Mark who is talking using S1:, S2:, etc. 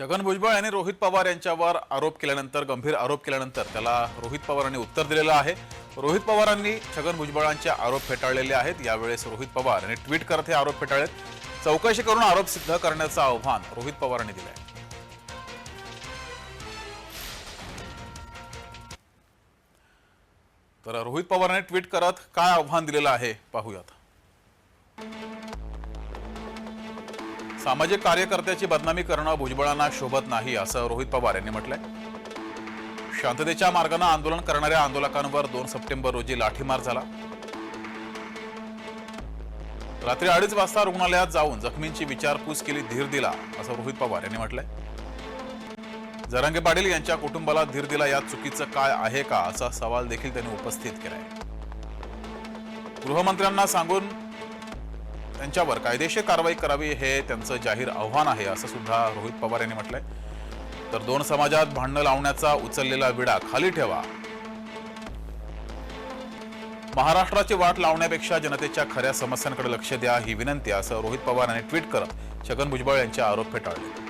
S1: छगन भुजबळ यांनी रोहित पवार यांच्यावर आरोप केल्यानंतर गंभीर आरोप केल्यानंतर त्याला रोहित पवारांनी उत्तर दिलेलं आहे. रोहित पवारांनी छगन भुजबळांचे आरोप फेटाळलेले आहेत. यावेळेस रोहित पवार यांनी ट्विट करत हे आरोप फेटाळलेत. चौकशी करून आरोप सिद्ध करण्याचं आव्हान रोहित पवारांनी दिलं आहे तर रोहित पवारांनी ट्विट करत काय आव्हान दिलेलं आहे? पाहूयात. सामाजिक कार्यकर्त्याची बदनामी करणं भुजबळांना शोभत नाही असं रोहित पवार यांनी म्हटलंय. शांततेच्या मार्गानं आंदोलन करणाऱ्या आंदोलकांवर दोन सप्टेंबर रोजी लाठीमार झाला. रात्री अडीच वाजता रुग्णालयात जाऊन जखमींची विचारपूस केली धीर दिला असं रोहित पवार यांनी म्हटलंय. जरांगे पाटील यांच्या कुटुंबाला धीर दिला यात चुकीचं काय आहे का असा सवाल देखील त्यांनी उपस्थित केलाय. गृहमंत्र्यांना सांगून त्यांच्यावर कायदेशीर कारवाई करावी हे त्यांचं जाहीर आव्हान आहे असं सुद्धा रोहित पवार यांनी म्हटलंय. तर दोन समाजात भांडणं लावण्याचा उचललेला विडा खाली ठेवा. महाराष्ट्राची वाट लावण्यापेक्षा जनतेच्या खऱ्या समस्यांकडे लक्ष द्या ही विनंती असं रोहित पवार यांनी ट्विट करत छगन भुजबळ यांचे आरोप फेटाळले.